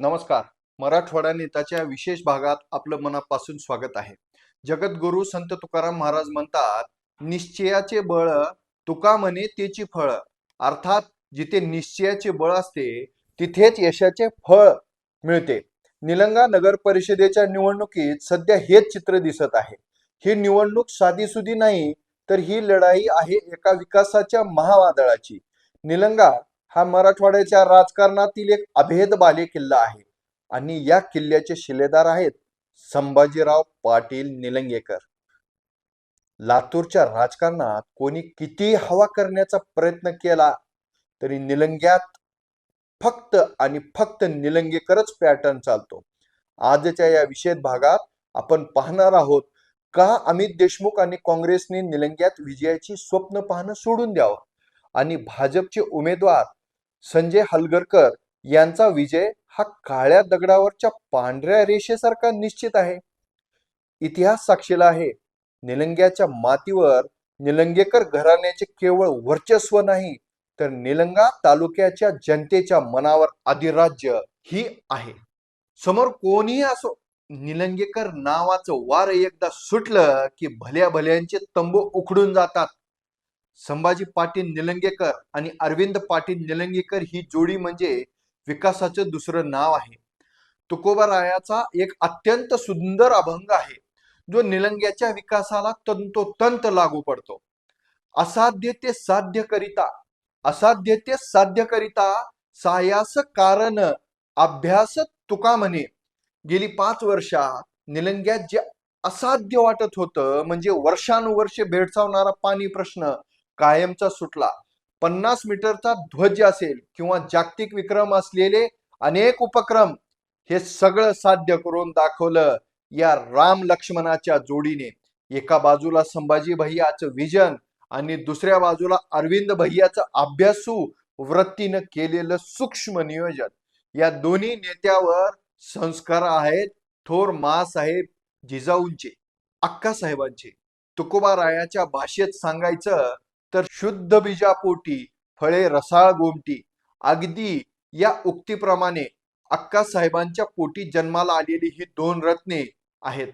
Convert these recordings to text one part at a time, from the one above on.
नमस्कार. मराठवाडा नेताच्या विशेष भागात आपलं मनापासून स्वागत आहे. जगद्गुरु संत तुकाराम महाराज म्हणतात निश्चयाचे बळ तुका म्हणे तेची फळ. अर्थात जिथे निश्चयाचे बळ असते तिथेच यशाचे फळ मिळते. निलंगा नगर परिषदेच्या निवडणुकीत सध्या हेच चित्र दिसत आहे. ही निवडणूक साधीसुधी नाही तर ही लढाई आहे एका विकासाच्या महावादळाची. निलंगा हा मराठवाड्याच्या राजकारणातील एक अभेद बाले किल्ला आहे. आणि या किल्ल्याचे शिलेदार आहेत संभाजीराव पाटील निलंगेकर. लातूरच्या राजकारणात कोणी किती हवा करण्याचा प्रयत्न केला तरी निलंग्यात फक्त आणि फक्त निलंगेकरच पॅटर्न चालतो. आजच्या या विशेष भागात आपण पाहणार आहोत का अमित देशमुख आणि काँग्रेसने निलंग्यात विजयाची स्वप्न पाहणं सोडून द्यावं? आणि भाजपचे उमेदवार संजय हलगरकर यांचा विजय हा काळ्या दगडावरच्या पांढऱ्या रेषेसारखा निश्चित आहे. इतिहास साक्षीला आहे. निलंग्याच्या मातीवर निलंगेकर घराण्याचे केवळ वर्चस्व नाही तर निलंगा तालुक्याच्या जनतेच्या मनावर अधिराज्य ही आहे. समोर कोणीही असो निलंगेकर नावाचं वार एकदा सुटलं की भल्या भल्यांचे तंबू उखडून जातात. संभाजी पाटील निलंगेकर आणि अरविंद पाटील निलंगेकर ही जोडी म्हणजे विकासाचं दुसरं नाव आहे. तुकोबारायाचा एक अत्यंत सुंदर अभंग आहे. जो निलंग्याच्या विकासाला तंतोतंत लागू पडतो. असाध्य ते साध्य करिता असाध्य ते साध्य करिता सायास कारण अभ्यास तुका म्हणे. गेली पाच वर्षात निलंग्यात जे असाध्य वाटत होतं म्हणजे वर्षानुवर्षे भेडसावणारा पाणी प्रश्न कायमचा सुटला. पन्नास मीटरचा ध्वज असेल किंवा जागतिक विक्रम असलेले अनेक उपक्रम हे सगळं साध्य करून दाखवलं या राम लक्ष्मणाच्या जोडीने. एका बाजूला संभाजी भैयाचं विजन आणि दुसऱ्या बाजूला अरविंद भैयाचं अभ्यासू वृत्तीनं केलेलं सूक्ष्म नियोजन. या दोन्ही नेत्यावर संस्कार आहेत थोर मासाहेब जिजाऊंचे अक्का साहेबांचे. तुकोबारायाच्या भाषेत सांगायचं तर शुद्ध बीजापोटी फळे रसाळ गोमटी अगदी या उक्तीप्रमाणे अक्का साहेबांच्या पोटी जन्माला आलेली ही दोन रत्ने आहेत.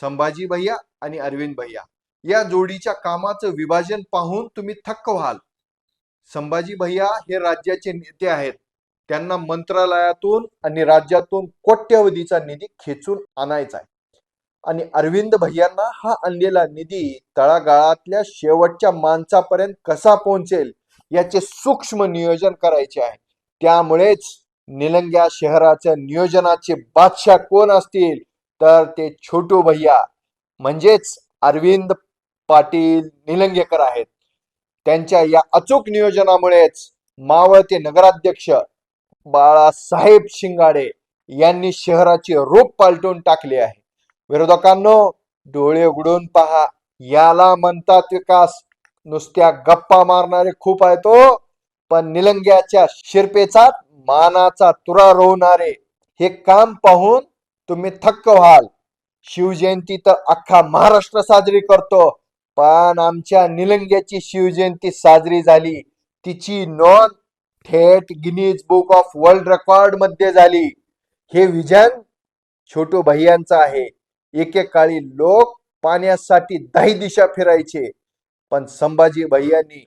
संभाजी भैया आणि अरविंद भैया. या जोडीच्या कामाचं विभाजन पाहून तुम्ही थक्क व्हाल. संभाजी भैया हे राज्याचे नेते आहेत. त्यांना मंत्रालयातून आणि राज्यातून कोट्यवधीचा निधी खेचून आणायचा आहे. आणि अरविंद भैयांना हा आणलेला निधी तळागाळातल्या शेवटच्या माणसापर्यंत कसा पोहोचेल याचे सूक्ष्म नियोजन करायचे आहे. त्यामुळेच निलंग्या शहराच्या नियोजनाचे बादशाह कोण असतील तर ते छोटू भैया म्हणजेच अरविंद पाटील निलंगेकर आहेत. त्यांच्या या अचूक नियोजनामुळेच मावळते नगराध्यक्ष बाळासाहेब शिंगाडे यांनी शहराचे रूप पालटून टाकले आहे. विरोधकांनो डोळे उघडून पहा. याला म्हणतात विकास. नुसत्या गप्पा मारणारे खूप आहे तो हो. पण निलंग्याच्या शिरपेचा मानाचा तुरा रोवणारे. हे काम पाहून तुम्ही थक्क व्हाल. शिवजयंती तर अख्खा महाराष्ट्र साजरी करतो. पण आमच्या निलंग्याची शिवजयंती साजरी झाली. तिची नोंद थेट गिनीज बुक ऑफ वर्ल्ड रेकॉर्डमध्ये झाली. हे विजन छोटू भैयांचं आहे. एकेकाळी लोक पाण्यासाठी दही दिशा फिरायचे. पण संभाजी भैयांनी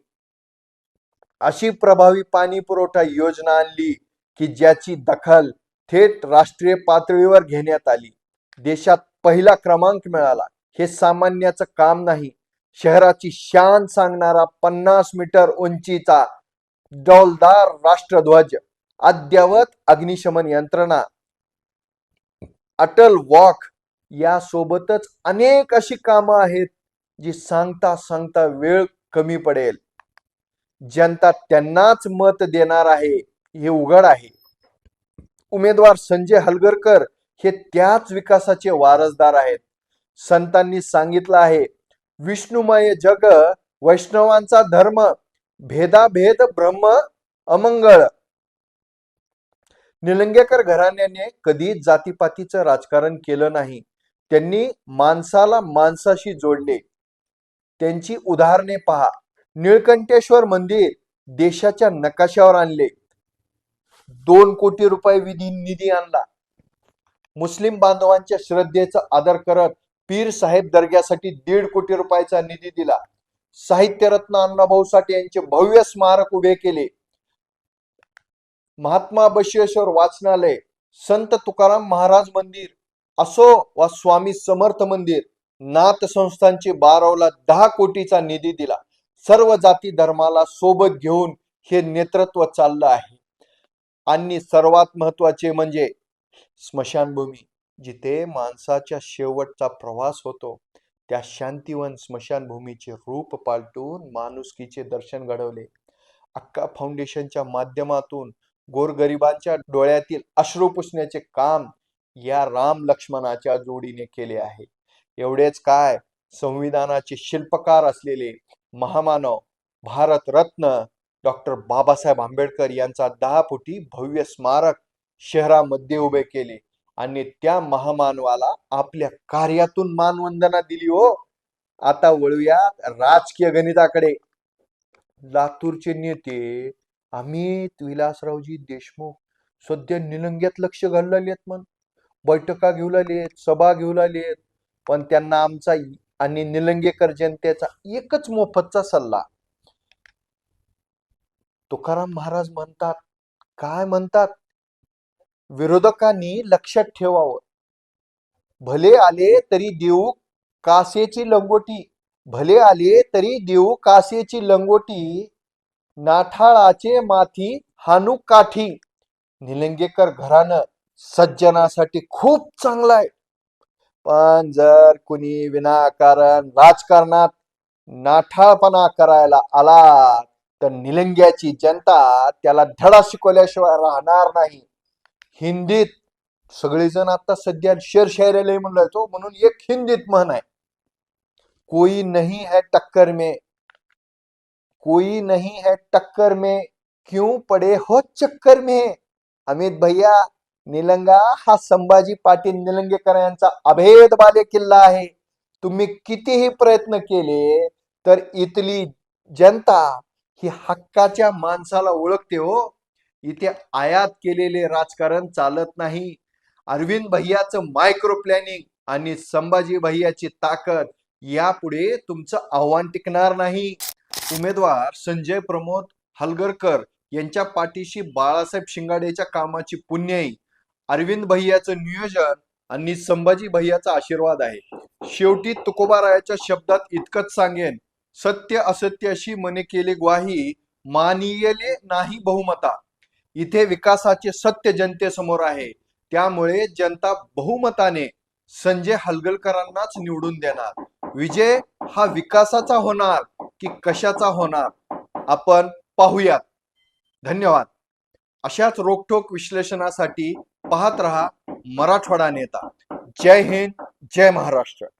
अशी प्रभावी पाणी पुरवठा योजना आणली की ज्याची दखल थेट राष्ट्रीय पातळीवर घेण्यात आली. देशात पहिला क्रमांक मिळाला. हे सामान्याचं काम नाही. शहराची शान सांगणारा पन्नास मीटर उंचीचा डौलदार राष्ट्रध्वज अद्ययावत अग्निशमन यंत्रणा अटल वॉक यासोबतच अनेक अशी कामं आहेत जी सांगता सांगता वेळ कमी पडेल. जनता त्यांनाच मत देणार आहे हे उघड आहे. उमेदवार संजय हलगरकर हे त्याच विकासाचे वारसदार आहेत. संतांनी सांगितलं आहे विष्णुमय जग वैष्णवांचा धर्म भेदाभेद ब्रह्म अमंगळ. निलंगेकर घराण्याने कधी जातीपातीचं राजकारण केलं नाही. त्यांनी माणसाला माणसाशी जोडले. त्यांची उदाहरणे पहा. निळकंठेश्वर मंदिर देशाच्या नकाशावर आणले. दोन कोटी रुपये विधी निधी आणला. मुस्लिम बांधवांच्या श्रद्धेचा आदर करत पीर साहेब दर्ग्यासाठी दीड कोटी रुपयाचा निधी दिला. साहित्यरत्न अण्णाभाऊ साठे यांचे भव्य स्मारक उभे केले. महात्मा बशेश्वर वाचनालय संत तुकाराम महाराज मंदिर असो वा स्वामी समर्थ मंदिर नाथ संस्थांचे बारावला दहा कोटीचा निधी दिला. सर्व जाती धर्माला सोबत घेऊन हे नेतृत्व चाललं आहे. आणि सर्वात महत्त्वाचे म्हणजे स्मशानभूमी. जिथे माणसाच्या शेवटचा प्रवास होतो त्या शांतीवन स्मशानभूमीचे रूप पालटून माणुसकीचे दर्शन घडवले. अक्का फाउंडेशनच्या माध्यमातून गोरगरिबांच्या डोळ्यातील अश्रू पुसण्याचे काम या राम लक्ष्मणाच्या जोडीने केले आहे. एवढेच काय? संविधानाचे शिल्पकार असलेले महामानव भारतरत्न डॉक्टर बाबासाहेब आंबेडकर यांचा दहा फुटी भव्य स्मारक शहरामध्ये उभे केले आणि त्या महामानवाला आपल्या कार्यातून मानवंदना दिली हो. आता वळूया राजकीय गणिताकडे. लातूरचे नेते अमित विलासरावजी देशमुख सध्या निलंग्यात लक्ष घाललेले आहेत मन बैठका घेऊ लागलेत सभा घेऊ लागलेत. पण त्यांना आमचा आणि निलंगेकर जनतेचा एकच मोफतचा सल्ला. तुकाराम महाराज म्हणतात काय म्हणतात? विरोधकांनी लक्षात ठेवावं. भले आले तरी देऊ कासेची लंगोटी भले आले तरी देऊ कासेची लंगोटी नाठाळाचे माथी हानू काठी. निलंगेकर घरानं सज्जनासाठी खूप चांगला आहे. पण जर कुणी विनाकारण राजकारणात नाठाळपणा करायला आला तर निलंग्याची जनता त्याला धडा शिकवल्याशिवाय राहणार नाही. हिंदीत सगळेजण आता सध्या शेर शायरी म्हणलाय तो म्हणून एक हिंदीत म्हण आहे. कोई नहीं है टक्कर में. कोई नहीं है टक्कर में. क्यों पड़े हो चक्कर में? अमित भैया निलंगा हा संभाजी पाटील निलंगेकर यांचा अभेद बाले किल्ला आहे. तुम्ही कितीही प्रयत्न केले तर इथली जनता ही हक्काच्या माणसाला ओळखते हो. इथे आयात केलेले राजकारण चालत नाही. अरविंद भैयाचं मायक्रो प्लॅनिंग आणि संभाजी भैयाची ताकद यापुढे तुमचं आव्हान टिकणार नाही. उमेदवार संजय प्रमोद हलगरकर यांच्या पाठीशी बाळासाहेब शिंगाडेच्या कामाची पुण्याई अरविंद भैयाचं नियोजन आणि संभाजी भैयाचा आशीर्वाद आहे. शेवटी तुकोबारायाच्या शब्दात इतकंच सांगेन सत्य असत्य अशी मने केले ग्वाही मानियले नाही बहुमता. इथे विकासाचे सत्य जनतेसमोर आहे. त्यामुळे जनता बहुमताने संजय हलगलकरांनाच निवडून देणार. विजय हा विकासाचा होणार की कशाचा होणार? आपण पाहूयात. धन्यवाद. अशाच रोखोक विश्लेषणासाठी पाहत रहा मराठवाडा नेता. जय हिंद जय महाराष्ट्र.